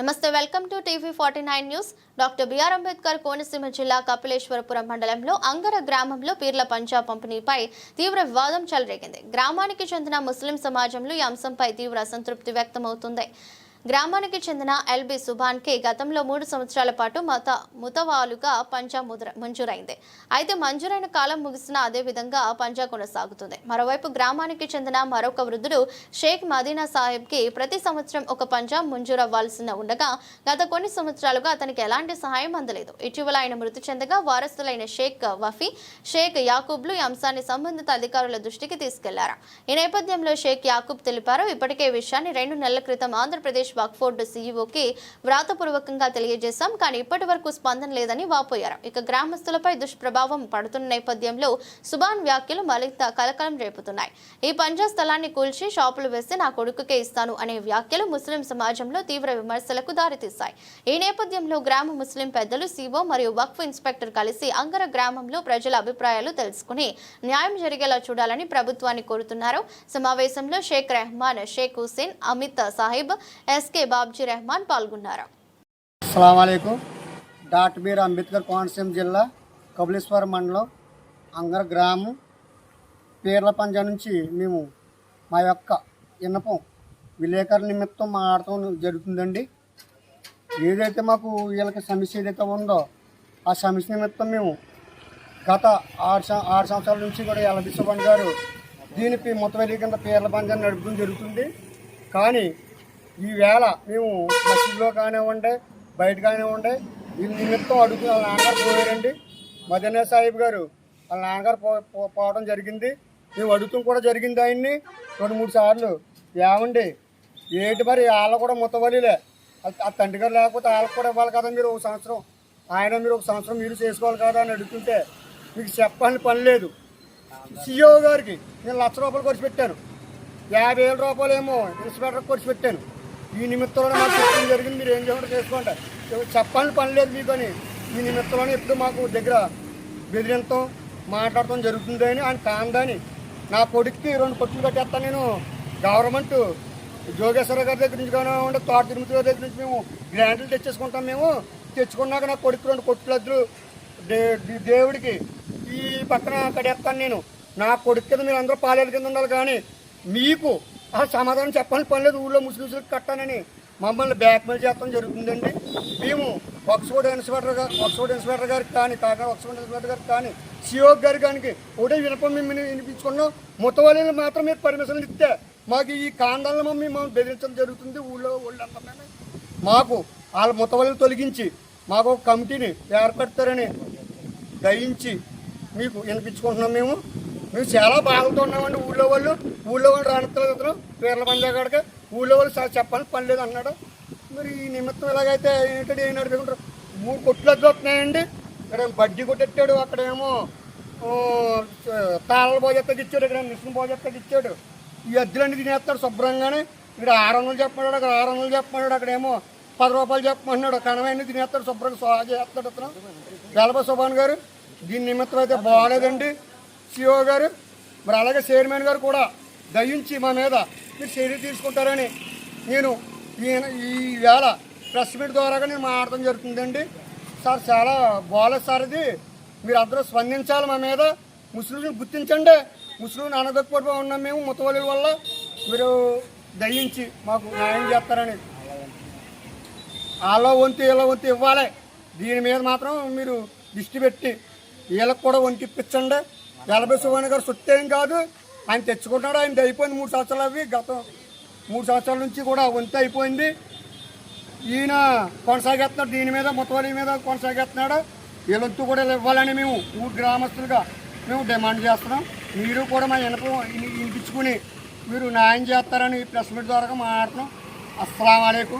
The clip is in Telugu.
నమస్తే welcome to TV forty nine news. Doctor BR Ambedkar Konaseema జిల్లా కపిలేశ్వరపురం మండలంలో అంగర గ్రామంలో పీర్ల పంజా పంపిణీపై తీవ్ర వివాదం చెలరేగింది. గ్రామానికి చెందిన ముస్లిం సమాజంలో ఈ అంశంపై తీవ్ర అసంతృప్తి వ్యక్తమవుతుంది. గ్రామానికి చెందిన ఎల్బి సుభాన్కి గతంలో మూడు సంవత్సరాల పాటు మత ముతవాలుగా పంజా ముద్ర మంజూరైంది. అయితే మంజూరైన కాలం ముగిసిన అదే విధంగా పంజా కొనసాగుతుంది. మరోవైపు గ్రామానికి చెందిన మరొక వృద్ధుడు షేక్ మదీనా సాహెబ్కి ప్రతి సంవత్సరం ఒక పంజా మంజూరవ్వాల్సిన ఉండగా గత కొన్ని సంవత్సరాలుగా అతనికి ఎలాంటి సహాయం అందలేదు. ఇటీవల ఆయన మృతి చెందగా వారసులైన షేక్ వఫీ షేక్ యాకూబ్లు ఈ అంశాన్ని సంబంధిత అధికారుల దృష్టికి తీసుకెళ్ళారు. ఈ నేపథ్యంలో షేక్ యాకూబ్ తెలిపారు ఇప్పటికే విషయాన్ని రెండు నెలల క్రితం ఆంధ్రప్రదేశ్ వక్ఫోర్డ్ సీఈఓకి వ్రాతపూర్వకంగా తెలియజేశాం కానీ ఇప్పటి వరకు స్పందన లేదని వాపోయారు. ఇక గ్రామస్తులపై దుష్ప్రభావం పడుతున్న నేపథ్యంలో సుబాన్ వ్యాఖ్యలు మరింత కలకలం రేపుతున్నాయి. ఈ పంజా స్థలాన్ని కూల్చి షాపులు వేస్తే నా కొడుకుకే ఇస్తాను అనే వ్యాఖ్యలు ముస్లిం సమాజంలో తీవ్ర విమర్శలకు దారితీశాయి. ఈ నేపథ్యంలో గ్రామ ముస్లిం పెద్దలు సీఓ మరియు వక్ఫ్ ఇన్స్పెక్టర్ కలిసి అంగర గ్రామంలో ప్రజల అభిప్రాయాలు తెలుసుకుని న్యాయం జరిగేలా చూడాలని ప్రభుత్వాన్ని కోరుతున్నారు. సమావేశంలో షేక్ రెహమాన్ షేక్ హుసేన్ అమిత్ సాహిబ్ ఎస్కే బాబ్జీ రెహమాన్ పాల్గొన్నారు. అస్సలం డాక్టర్ బీర్ అంబేద్కర్ కోనసీమ జిల్లా కపిలేశ్వరం మండలం అంగర గ్రామం. పీర్ల పంజా నుంచి మేము మా యొక్క విన్నపం విలేకరుల నిమిత్తం మాట్లాడటం జరుగుతుందండి. ఏదైతే మాకు వీళ్ళకి సమస్య ఏదైతే ఉందో ఆ సమస్య నిమిత్తం మేము గత ఆరు సం- ఆరు సంవత్సరాల నుంచి కూడా ఎల్బి సుభన్ గారు దీనికి మొత్తవెలి కింద పీర్ల పంజాన్ని నడపడం జరుగుతుంది. కానీ ఈవేళ మేము మసీదులో కానివ్వండి బయట కానివ్వండి వీళ్ళ నిమిత్తం అడుగు వాళ్ళ నాన్నగారు పోయారండి. మదనే సాహిబ్ గారు వాళ్ళ నాన్నగారు పో పోవడం జరిగింది. మేము అడుగుతాం కూడా జరిగింది ఆయన్ని. రెండు మూడు సార్లు ఏమండి ఏంటి మరి వాళ్ళు కూడా ముత్తవలిలే ఆ తండ్రి గారు లేకపోతే వాళ్ళకి కూడా ఇవ్వాలి కదా మీరు ఒక సంవత్సరం? ఆయన మీరు ఒక సంవత్సరం మీరు చేసుకోవాలి కదా అని అడుగుతుంటే మీకు చెప్పాలని పని లేదు. సిఇఓ గారికి నేను లక్ష రూపాయలు ఖర్చు పెట్టాను. యాభై వేల రూపాయలు ఏమో ఇన్స్పెక్టర్ ఖర్చు పెట్టాను. ఈ నిమిత్తంలోనే మాకు చెప్పడం జరిగింది. మీరు ఏం చేయకుండా చేసుకోండి. చెప్పాలని పని లేదు మీకు అని ఈ నిమిత్తంలోనే ఎప్పుడు మాకు దగ్గర బెదిరించడం మాట్లాడటం జరుగుతుంది అని ఆయన కాందని నా కొడుక్కి రెండు కొట్లు కట్టేస్తాను నేను. గవర్నమెంట్ జోగేశ్వర గారి దగ్గర నుంచి కానీ ఉండే తోట తిరుమతి గారి దగ్గర నుంచి మేము గ్రాంట్లు తెచ్చేసుకుంటాం మేము. తెచ్చుకున్నాక నా కొడుకు రెండు కొట్లు దే- దేవుడికి ఈ పక్కన కడేస్తాను నేను. నా కొడుకు కింద మీరు అందరూ పాలేరు కింద ఉండాలి కానీ మీకు సమాధానం చెప్పని పని లేదు ఊళ్ళో ముస్లింస్కి కట్టానని. మమ్మల్ని బ్లాక్మెయిల్ చేస్తాం జరుగుతుందండి. మేము ఆక్స్ఫోర్డ్ ఇన్స్పెక్టర్ గారు ఆక్స్ఫోర్డ్ ఇన్స్పెక్టర్ గారికి కానీ కాకినాడ ఆక్స్ఫోర్డ్ ఇన్స్పెక్టర్ గారికి కానీ సిఓ గారి కానీ ఒకటే వినపం మేము వినిపించుకున్నాం. ముత్తవాళ్ళు మాత్రం మీరు పర్మిషన్లు ఇస్తే మాకు ఈ కాండాలను మమ్మీ మేము బెదిరించడం జరుగుతుంది ఊళ్ళో వాళ్ళంతా మాకు వాళ్ళ ముతవలను తొలగించి మాకు ఒక కమిటీని ఏర్పడతారని దయించి మీకు వినిపించుకుంటున్నాం మేము. మేము చాలా బాగుంటున్నామండి ఉన్నామండి ఊళ్ళో వాళ్ళు. ఊళ్ళో వాళ్ళు రానత్తలేదు అతను పీర్ల పంజాగాడికి ఊళ్ళో వాళ్ళు చెప్పాలి పని లేదు అన్నాడు. మరి ఈ నిమిత్తం ఎలాగైతే ఏంటంటే ఏం నడిపించారు మూడు కొట్లు వస్తున్నాయండి. ఇక్కడ బడ్డీ కొట్టెట్టాడు అక్కడేమో ఆ, తాళాల భోజెత్తకి ఇచ్చాడు ఇక్కడ మిషన్ భోజెత్తకి ఇచ్చాడు. ఈ అద్దెలన్నీ తినేస్తాడు శుభ్రంగానే. ఇక్కడ ఆరు వందలు చెప్పమన్నాడు అక్కడ ఆరు వందలు చెప్పమన్నాడు అక్కడేమో పది రూపాయలు చెప్పమన్నాడు. కనవన్నీ తినేస్తాడు శుభ్రంగా సోహా చేస్తాడు అతను. గలప సుభాన్ గారు దీని నిమిత్తం అయితే బాగాలేదండి. సిఓ గారు మరి అలాగే చైర్మన్ గారు కూడా దయించి మా మీద మీరు చర్య తీసుకుంటారని నేను ఈయన ఈ వేళ ప్రెస్ మీట్ ద్వారాగా నేను మాట్లాడటం జరుగుతుందండి. సార్ చాలా బాగాలేదు సార్ ఇది. మీరు అందరూ స్పందించాలి మా మీద. ముస్లింలు గుర్తించండి. ముస్లింలు అనదక్కువ ఉన్నాం మేము ముతవలి వల్ల. మీరు దయించి మాకు న్యాయం చేస్తారని. వాళ్ళ వంతు వీళ్ళ వంతు ఇవ్వాలి. దీని మీద మాత్రం మీరు దృష్టి పెట్టి వీళ్ళకి కూడా వంతు ఎలబై ఎలభై సువర్ణ గారు సొత్తు ఏం కాదు. ఆయన తెచ్చుకుంటాడు ఆయన అయిపోయింది మూడు సంవత్సరాలు అవి. గతం మూడు సంవత్సరాల నుంచి కూడా వంతు అయిపోయింది. ఈయన కొనసాగేస్తున్నాడు దీని మీద ముతవలి మీద కొనసాగేస్తున్నాడు. వీళ్ళొత్తు కూడా ఇవ్వాలని మేము ఊరు గ్రామస్తులుగా మేము డిమాండ్ చేస్తున్నాం. మీరు కూడా మా వినపం వినిపించుకుని మీరు న్యాయం చేస్తారని ప్రెస్ మీట్ ద్వారా మాట్లాడుతున్నాం. అస్సలం అయికు